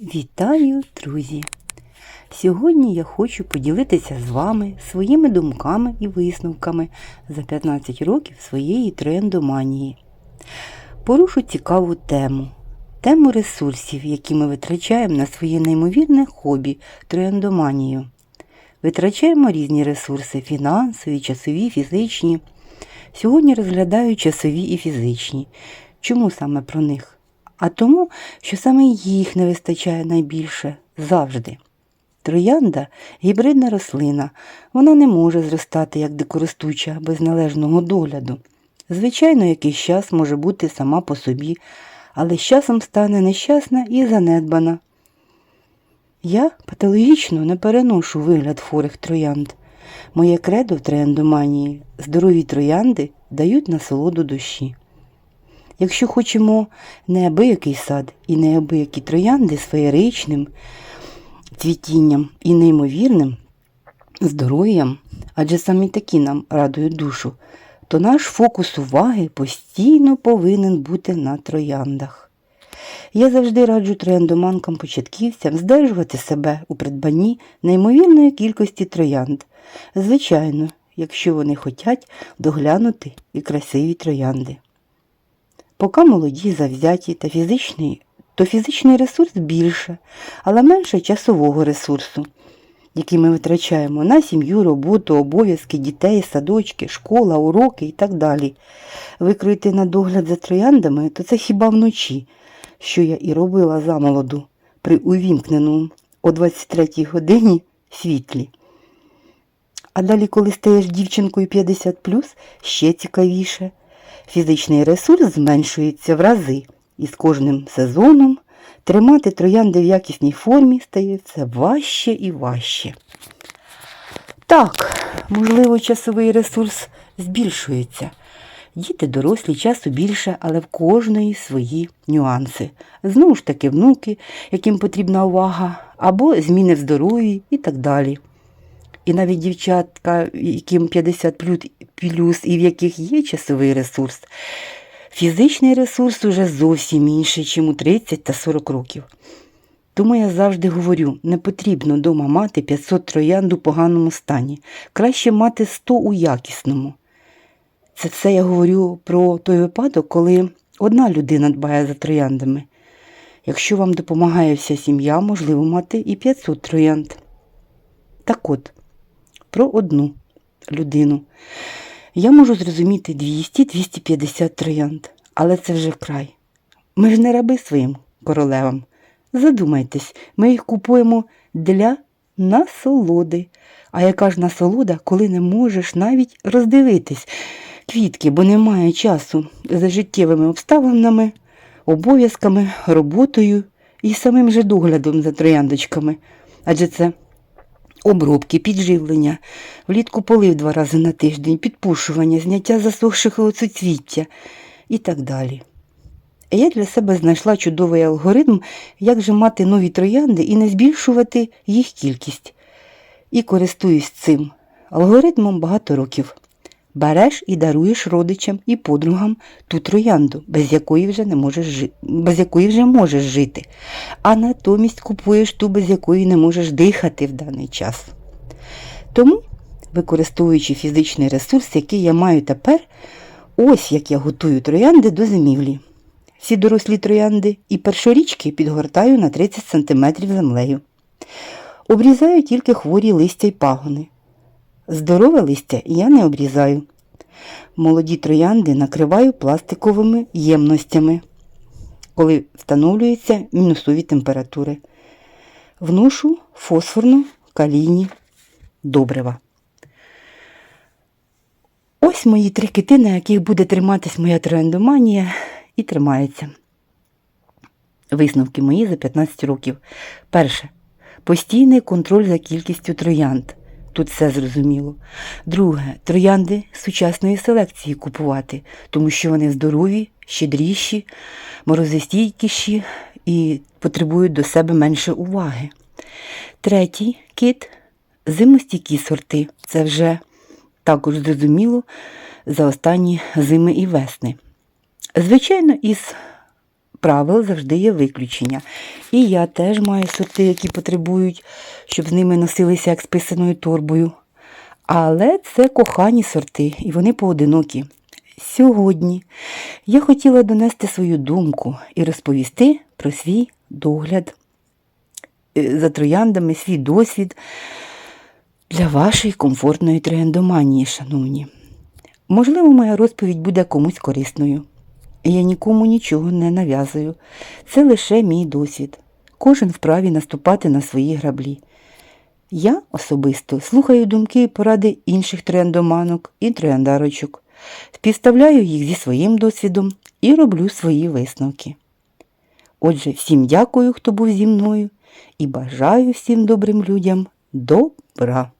Вітаю, друзі! Сьогодні я хочу поділитися з вами своїми думками і висновками за 15 років своєї трендоманії. Порушу цікаву тему. Тему ресурсів, які ми витрачаємо на своє неймовірне хобі трендоманію. Витрачаємо різні ресурси фінансові, часові, фізичні. Сьогодні розглядаю часові і фізичні. Чому саме про них? А тому, що саме їх не вистачає найбільше завжди. Троянда гібридна рослина, вона не може зростати як дикоростуча без належного догляду. Звичайно, якийсь час може бути сама по собі, але з часом стане нещасна і занедбана. Я патологічно не переношу вигляд хворих троянд. Моє кредо в трояндоманії здорові троянди дають насолоду душі. Якщо хочемо неабиякий сад і неабиякі троянди з феєричним цвітінням і неймовірним здоров'ям, адже самі такі нам радують душу, то наш фокус уваги постійно повинен бути на трояндах. Я завжди раджу трояндоманкам початківцям здержувати себе у придбанні неймовірної кількості троянд. Звичайно, якщо вони хочуть доглянути і красиві троянди. Поки молоді, завзяті та фізичний, то фізичний ресурс більше, але менше часового ресурсу, який ми витрачаємо на сім'ю, роботу, обов'язки, дітей, садочки, школа, уроки і так далі. Викроїти на догляд за трояндами, то це хіба вночі, що я і робила замолоду при увімкненому о 23-й годині світлі. А далі, коли стаєш дівчинкою 50+, ще цікавіше. Фізичний ресурс зменшується в рази, і з кожним сезоном тримати троянди в якісній формі стає все важче і важче. Так, можливо, часовий ресурс збільшується. Діти дорослі часу більше, але в кожної свої нюанси. Знову ж таки, внуки, яким потрібна увага, або зміни в здоров'ї і так далі. І навіть дівчатка, яким 50 плюс і в яких є часовий ресурс, фізичний ресурс уже зовсім інший, ніж у 30 та 40 років. Тому я завжди говорю, не потрібно вдома мати 500 троянд у поганому стані. Краще мати 100 у якісному. Це все я говорю про той випадок, коли одна людина дбає за трояндами. Якщо вам допомагає вся сім'я, можливо мати і 500 троянд. Так от, про одну людину. Я можу зрозуміти 200-250 троянд, але це вже край. Ми ж не раби своїм королевам. Задумайтесь, ми їх купуємо для насолоди. А яка ж насолода, коли не можеш навіть роздивитись квітки, бо немає часу за життєвими обставинами, обов'язками, роботою і самим же доглядом за трояндочками. Адже це обробки, підживлення, влітку полив два рази на тиждень, підпушування, зняття засохших оцуцвіття і так далі. Я для себе знайшла чудовий алгоритм, як же мати нові троянди і не збільшувати їх кількість. І користуюсь цим алгоритмом багато років. Береш і даруєш родичам і подругам ту троянду, без якої вже не можеш жи... без якої вже можеш жити, а натомість купуєш ту, без якої не можеш дихати в даний час. Тому, використовуючи фізичний ресурс, який я маю тепер, ось як я готую троянди до зимівлі. Всі дорослі троянди і першорічки підгортаю на 30 см землею. Обрізаю тільки хворі листя й пагони. Здорове листя я не обрізаю. Молоді троянди накриваю пластиковими ємностями, коли встановлюються мінусові температури. Вношу фосфорно калійні добрива. Ось мої три кити, на яких буде триматись моя трояндоманія, і тримається. Висновки мої за 15 років. Перше. Постійний контроль за кількістю троянд. Тут все зрозуміло. Друге, троянди сучасної селекції купувати, тому що вони здорові, щедріші, морозостійкіші і потребують до себе менше уваги. Третій кит зимостійкі сорти. Це вже також зрозуміло за останні зими і весни. Звичайно, із правил завжди є виключення. І я теж маю сорти, які потребують, щоб з ними носилися як з писаною торбою. Але це кохані сорти, і вони поодинокі. Сьогодні я хотіла донести свою думку і розповісти про свій догляд е, за трояндами, свій досвід для вашої комфортної трояндоманії, шановні. Можливо, моя розповідь буде комусь корисною. Я нікому нічого не нав'язую. Це лише мій досвід. Кожен вправі наступати на свої граблі. Я особисто слухаю думки і поради інших трендоманок і трендарочок, співставляю їх зі своїм досвідом і роблю свої висновки. Отже, всім дякую, хто був зі мною, і бажаю всім добрим людям добра.